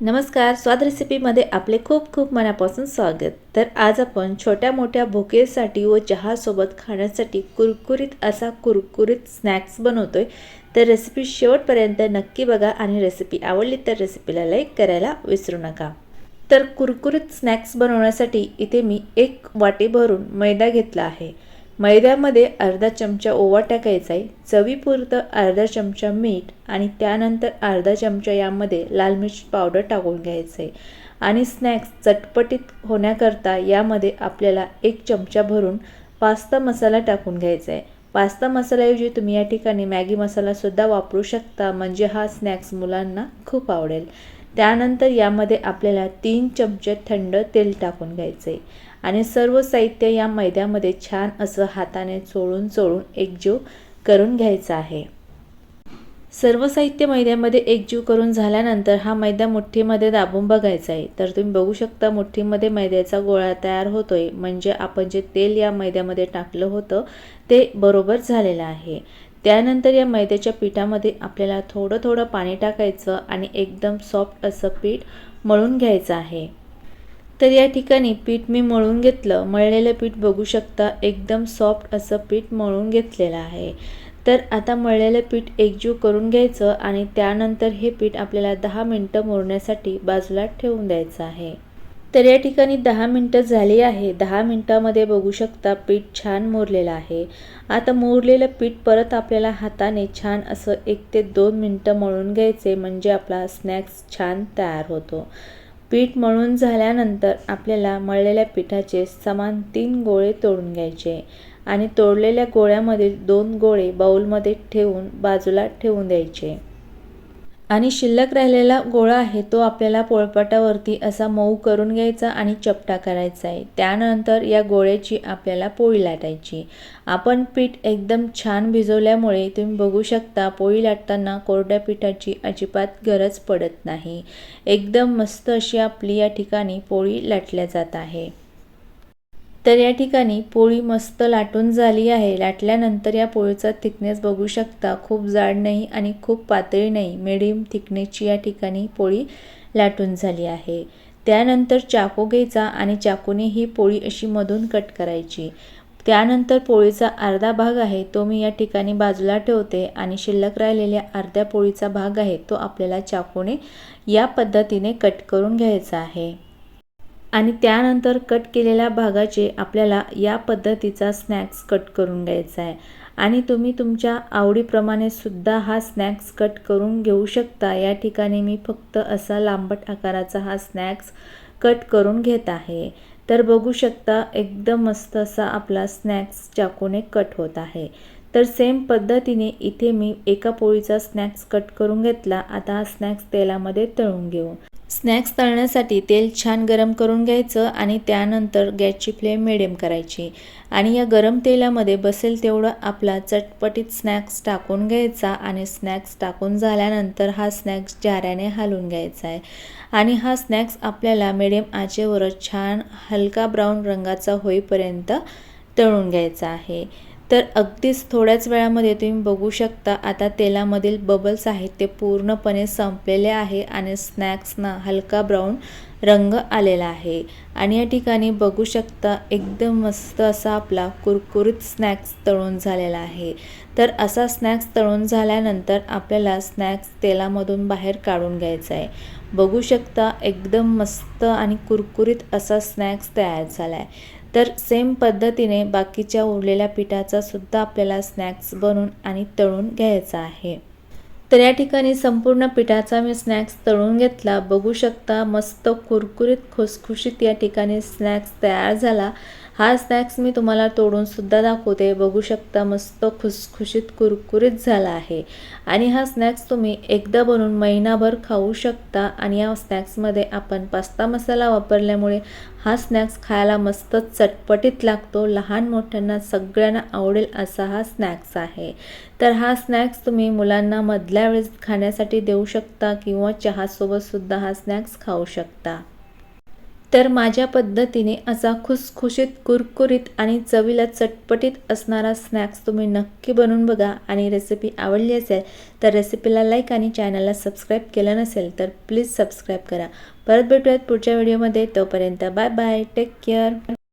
नमस्कार स्वाद रेसिपीमध्ये आपले खूप खूप मनापासून स्वागत. तर आज आपण छोट्या मोठ्या भुकेसाठी व चहासोबत खाण्यासाठी कुरकुरीत असा कुरकुरीत स्नॅक्स बनवतोय. तर रेसिपी शेवटपर्यंत नक्की बघा आणि रेसिपी आवडली तर रेसिपीला लाईक करायला विसरू नका. तर कुरकुरीत स्नॅक्स बनवण्यासाठी इथे मी एक वाटी भरून मैदा घेतला आहे. मैद्यामध्ये अर्धा चमचा ओवा टाकायचा आहे चवीपुरतं अर्धा चमचा मीठ आणि त्यानंतर अर्धा चमचा यामध्ये लाल मिर्च पावडर टाकून घ्यायचं आहे. आणि स्नॅक्स चटपटीत होण्याकरता यामध्ये आपल्याला एक चमचा भरून पास्ता मसाला टाकून घ्यायचा आहे. पास्ता मसाल्याऐवजी तुम्ही या ठिकाणी मॅगी मसालासुद्धा वापरू शकता म्हणजे हा स्नॅक्स मुलांना खूप आवडेल. त्यानंतर यामध्ये आपल्याला तीन चमचे थंड तेल टाकून घ्यायचे आणि सर्व साहित्य या मैद्यामध्ये छान असं हाताने चोळून चोळून एकजीव करून घ्यायचं आहे. सर्व साहित्य मैद्यामध्ये एकजीव करून झाल्यानंतर हा मैदा मुठ्ठीमध्ये दाबून बघायचा आहे. तर तुम्ही बघू शकता मुठ्ठीमध्ये मैद्याचा गोळा तयार होतोय. म्हणजे आपण जे तेल या मैद्यामध्ये टाकलं होतं ते बरोबर झालेलं आहे. त्यानंतर या मैद्याच्या पिठामध्ये आपल्याला थोडं थोडं पाणी टाकायचं आणि एकदम सॉफ्ट असं पीठ मळून घ्यायचं आहे. तर या ठिकाणी पीठ मी मळून घेतलं. मळलेलं पीठ बघू शकता एकदम सॉफ्ट असं पीठ मळून घेतलेलं आहे. तर आता मळलेलं पीठ एकजीव करून घ्यायचं आणि त्यानंतर हे पीठ आपल्याला दहा मिनटं मोरण्यासाठी बाजूला ठेवून द्यायचं आहे. तर या ठिकाणी दहा मिनटं झाली आहे. दहा मिनटामध्ये बघू शकता पीठ छान मोरलेलं आहे. आता मोरलेलं पीठ परत आपल्याला हाताने छान असं एक ते दोन मिनटं मळून घ्यायचे म्हणजे आपला स्नॅक्स छान तयार होतो. पीठ मळून झाल्यानंतर आपल्याला मळलेल्या पिठाचे समान तीन गोळे तोडून घ्यायचे आणि तोडलेल्या गोळ्यामधील दोन गोळे बाऊलमध्ये ठेवून बाजूला ठेवून द्यायचे. आणि शिल्लक राहिलेला गोळा आहे तो आपल्याला पोळपाटावरती असा मऊ करून घ्यायचा आणि चपटा करायचा आहे. त्यानंतर या गोळ्याची आपल्याला पोळी लाटायची. आपण पीठ एकदम छान भिजवल्यामुळे तुम्ही बघू शकता पोळी लाटताना कोरड्या पिठाची अजिबात गरज पडत नाही. एकदम मस्त अशी आपली या ठिकाणी पोळी लाटल्या जात आहे. तर या ठिकाणी पोळी मस्त लाटून झाली आहे. लाटल्यानंतर या पोळीचा थिकनेस बघू शकता. खूप जाड नाही आणि खूप पातळी नाही. मिडियम थिकनेसची या ठिकाणी पोळी लाटून झाली आहे. त्यानंतर चाकू घ्यायचा आणि चाकूने ही पोळी अशी मधून कट करायची. त्यानंतर पोळीचा अर्धा भाग आहे तो मी या ठिकाणी बाजूला ठेवते आणि शिल्लक राहिलेल्या अर्ध्या पोळीचा भाग आहे तो आपल्याला चाकूने या पद्धतीने कट करून घ्यायचा आहे. आणि त्यानंतर कट केलेल्या भागाचे आपल्याला या पद्धतीचा स्नॅक्स कट करून घ्यायचा आहे. आणि तुम्ही तुमच्या आवडीप्रमाणे सुद्धा हा स्नॅक्स कट करून घेऊ शकता. या ठिकाणी मी फक्त असा लांबट आकाराचा हा स्नॅक्स कट करून घेत आहे. तर बघू शकता एकदम मस्त असा आपला स्नॅक्स चाकूने कट होत आहे. तर सेम पद्धतीने इथे मी एका पोळीचा स्नॅक्स कट करून घेतला. आता हा स्नॅक्स तेलामध्ये तळून घेऊ. स्नॅक्स तळण्यासाठी तेल छान गरम करून घ्यायचं आणि त्यानंतर गॅसची फ्लेम मिडियम करायची. आणि या गरम तेलामध्ये बसेल तेवढं आपला चटपटीत स्नॅक्स टाकून घ्यायचा आणि स्नॅक्स टाकून झाल्यानंतर हा स्नॅक्स जाऱ्याने हलवून घ्यायचा आहे. आणि हा स्नॅक्स आपल्याला मिडियम आचेवरच छान हलका ब्राऊन रंगाचा होईपर्यंत तळून घ्यायचा आहे. तर अगदीच थोड्याच वेळामध्ये तुम्ही बघू शकता आता तेलामधील बबल्स आहेत ते पूर्णपणे संपलेले आहे आणि स्नॅक्सना हलका ब्राऊन रंग आलेला आहे. आणि या ठिकाणी बघू शकता एकदम मस्त असा आपला कुरकुरीत स्नॅक्स तळून झालेला आहे. तर असा स्नॅक्स तळून झाल्यानंतर आपल्याला स्नॅक्स तेलामधून बाहेर काढून घ्यायचा आहे. बघू शकता एकदम मस्त आणि कुरकुरीत असा स्नॅक्स तयार झाला आहे तर सेम पद्धतीने बाकीच्या उरलेल्या पिठाचा सुद्धा आपल्याला स्नॅक्स बनवून आणि तळून घ्यायचा आहे. तर या ठिकाणी संपूर्ण पिठाचा मी स्नॅक्स तळून घेतला. बघू शकता मस्त कुरकुरीत खुसखुशीत या ठिकाणी स्नॅक्स तयार झाला. हा स्नॅक्स मी तुम्हाला तोडून सुद्धा दाखवते. बघू शकता मस्त खुसखुशीत कुरकुरीत झाला आहे. आणि हा स्नॅक्स तुम्ही एकदा बनवून महिनाभर खाऊ शकता. आणि या स्नॅक्समध्ये आपण पास्ता मसाला वापरल्यामुळे हा स्नॅक्स खायला मस्त चटपटीत लागतो. लहान मोठ्यांना सगळ्यांना आवडेल असा हा स्नॅक्स आहे. तर हा स्नॅक्स तुम्ही मुलांना मधल्या वेळेस खाण्यासाठी देऊ शकता किंवा चहासोबतसुद्धा हा स्नॅक्स खाऊ शकता. तर माझ्या पद्धतीने असा खुसखुशीत कुरकुरीत आणि चवीला चटपटीत असणारा स्नॅक्स तुम्ही नक्की बनवून बघा आणि रेसिपी आवडली असेल तर रेसिपीला लाईक आणि चॅनलला सबस्क्राईब केलं नसेल तर प्लीज सबस्क्राईब करा. परत भेटूयात पुढच्या व्हिडिओमध्ये तोपर्यंत बाय बाय टेक केअर